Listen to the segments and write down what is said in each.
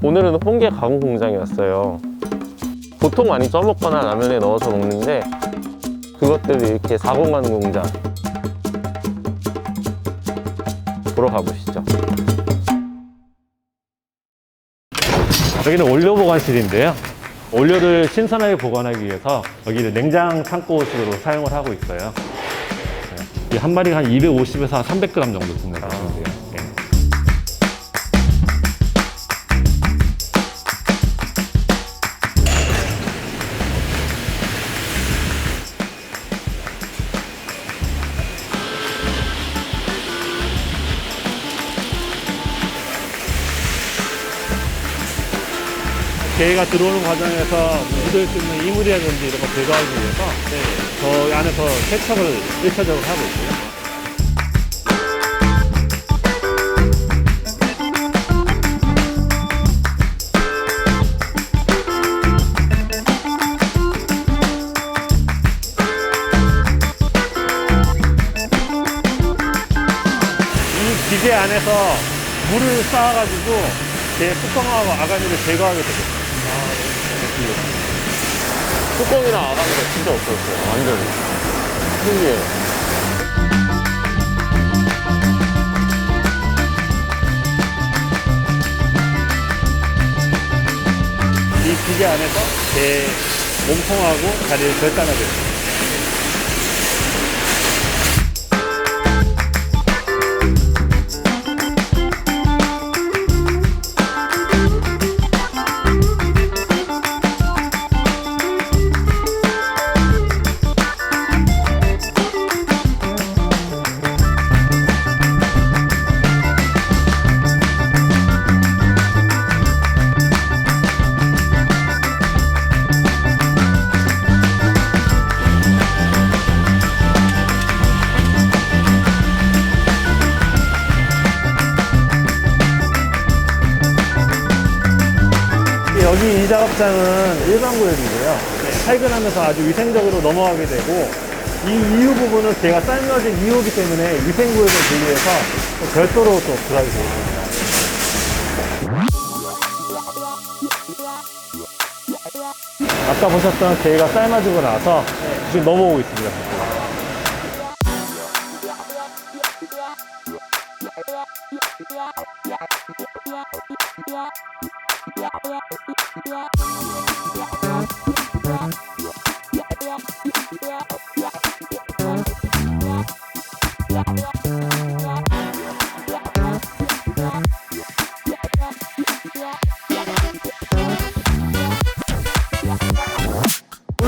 오늘은 홍게 가공 공장에 왔어요. 보통 많이 쪄먹거나 라면에 넣어서 먹는데 그것들을 이렇게 가공하는 공장 보러 가보시죠. 여기는 원료 보관실인데요. 원료를 신선하게 보관하기 위해서 여기를 냉장 창고식으로 사용을 하고 있어요. 네. 이한 마리가 한 250에서 한 300g 정도 것 같은데요. 개가 들어오는 과정에서 묻을 수 있는 이물이라든지 이런 거 제거하기 위해서 저 안에서 세척을 1차적으로 하고 있고요. 이 기계 안에서 물을 쌓아가지고 제 뚜껑하고 아가미를 제거하게 되겠 습니다. 뚜껑이랑 아가미가 진짜 없어졌어요. 완전 신기해요. 이 기계 안에서 제 몸통하고 다리를 결단하게 됩니다. 여기 이 작업장은 일반 구역이고요. 살균하면서 아주 위생적으로 넘어가게 되고 이 이후 부분은 제가 삶아진 이후이기 때문에 위생 구역을 분리해서 또 별도로 또 들어가게 되어 있습니다. 아까 보셨던 게가 삶아지고 나서 지금 넘어오고 있습니다.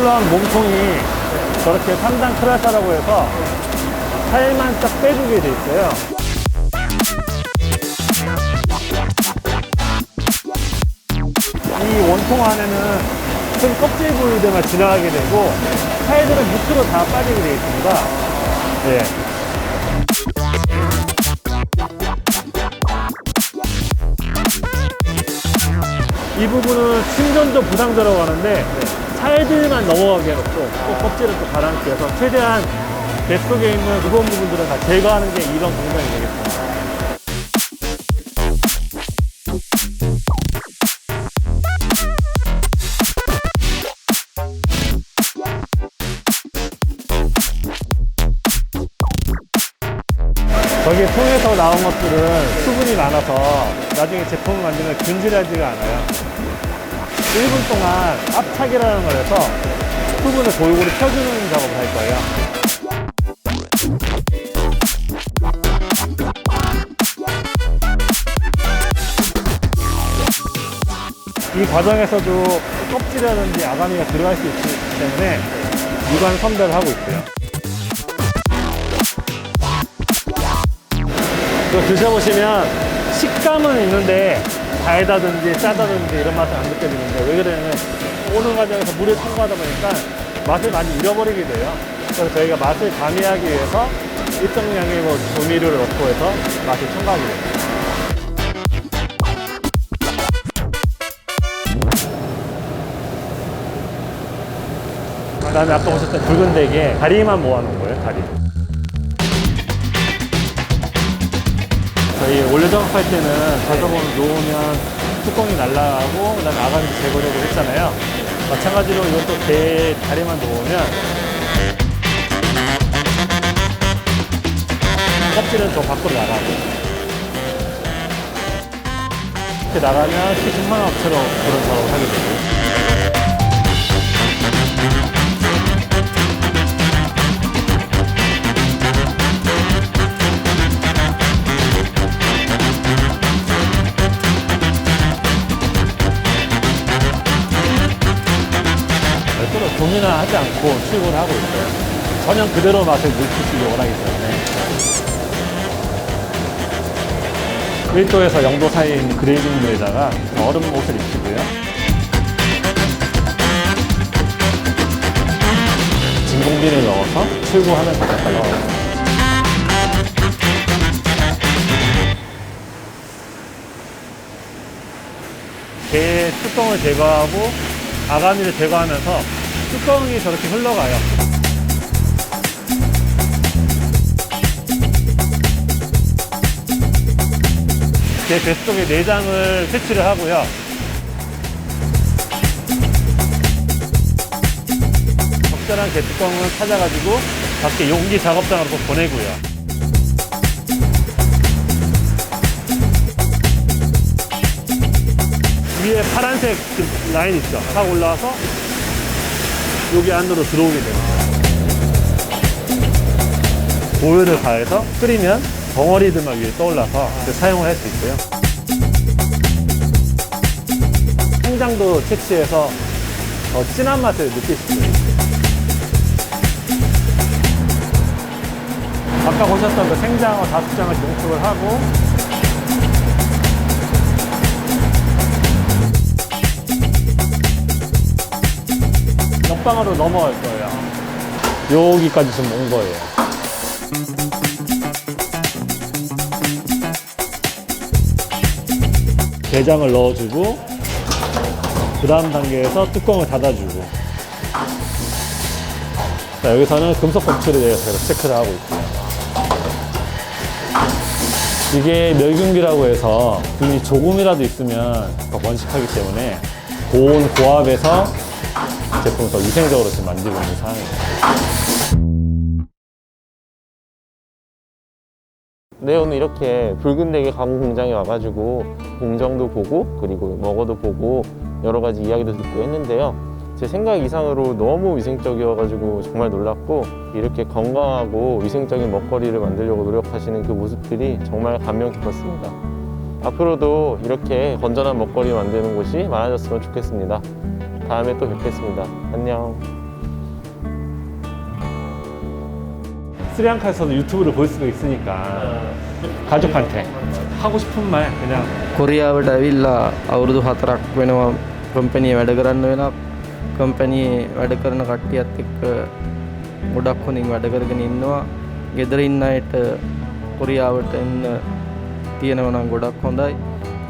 물론 몸통이 저렇게 3단 크라사라고 해서 살만 딱 빼주게 돼 있어요. 이 원통 안에는 큰 껍질 부위들만 지나가게 되고 살들은 밑으로 다 빠지게 되어 있습니다. 네. 이 부분은 충전도 부상자라고 하는데 살들만 넘어가게 해놓고 또 껍질을 또 가라앉게 해서 최대한 뱃속에 있는 무거운 부분들을 다 제거하는 게 이런 공장이 되겠습니다. 저기 통에서 나온 것들은 수분이 많아서 나중에 제품을 만들면 균질하지가 않아요. 1분 동안 압착이라는 걸 해서 수분을 골고루 펴주는 작업을 할 거예요. 이 과정에서도 껍질이라든지 아가미가 들어갈 수 있기 때문에 유관 선별을 하고 있어요. 이거 드셔보시면 식감은 있는데 달다든지 짜다든지 이런 맛은 안 느껴지는데 왜 그러냐면 오는 과정에서 물을 첨가하다 보니까 맛을 많이 잃어버리게 돼요. 그래서 저희가 맛을 가미하기 위해서 일정량의 뭐 조미료를 넣고 해서 맛을 첨가하게 됩니다. 그다음에 아까 보셨던 붉은 대게 다리만 모아놓은 거예요, 다리. 저희 원료 작업할 때는 저저번 놓으면 뚜껑이 날라가고 그다음에 아가미 제거력을 했잖아요. 마찬가지로 이것도 개 다리만 놓으면 껍질은 저 밖으로 나가고. 이렇게 나가면 시승만업처럼 그런 작업을 하게 되고 않고 출근을 하고 있어요. 전혀 그대로 맛을 물티시기 원하기 때문에. 일도에서 영도 사이에 있는 그레이딩 물에다가 얼음 옷을 입히고요. 진공비를 넣어서 출고하면 가장 빨리 나옵니다. 개 뚜껑을 제거하고 아가미를 제거하면서 뚜껑이 저렇게 흘러가요. 제 뱃속에 내장을 채취를 하고요. 적절한 개 뚜껑을 찾아가지고 밖에 용기 작업장으로 또 보내고요. 위에 파란색 그 라인 있죠? 확 올라와서 여기 안으로 들어오게 됩니다. 보혈을 가해서 끓이면 덩어리들만 위에 떠올라서 사용을 할 수 있고요. 생장도 채취해서 더 진한 맛을 느낄 수 있어요. 아까 보셨던 그 생장어 다섯 장을 농축을 하고 옆방으로 넘어갈 거예요. 여기까지 지금 온 거예요. 게장을 넣어주고 그 다음 단계에서 뚜껑을 닫아주고 자, 여기서는 금속 검출에 대해서 계속 체크를 하고 있고요. 이게 멸균기라고 해서 균이 조금이라도 있으면 더 번식하기 때문에 고온 고압에서 제품을 더 위생적으로 지금 만들고 있는 상황입니다. 네, 오늘 이렇게 붉은 대게 가구 공장에 와가지고 공정도 보고 그리고 먹어도 보고 여러 가지 이야기도 듣고 했는데요. 제 생각 이상으로 너무 위생적이어가지고 정말 놀랐고 이렇게 건강하고 위생적인 먹거리를 만들려고 노력하시는 그 모습들이 정말 감명 깊었습니다. 앞으로도 이렇게 건전한 먹거리 만드는 곳이 많아졌으면 좋겠습니다. 다음에 또 뵙겠습니다. 안녕. 스리랑카에서도 유튜브를 볼 수가 있으니까 가족한테 하고 싶은 말 그냥 කොරියාවට ඇවිල්ලා අවුරුදු හතරක් වෙනවා කම්පැනිය වැඩ කරන්න වෙන කම්පැනියේ වැඩ කරන කට්ටියත් එක්ක ගොඩක් හොඳින් වැඩ කරගෙන ඉන්නවා ගෙදර ඉන්න අයට කොරියාවට එන්න තියෙනවනම් ගොඩක් හොඳයි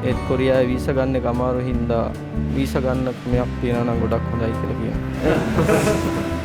ඒත් කොරියා වීස ගන්න එක අමාරු හින්දා වීස ගන්න ක්‍රමයක් තියෙනවනම් ගොඩක් හොඳයි කියලා කියනවා.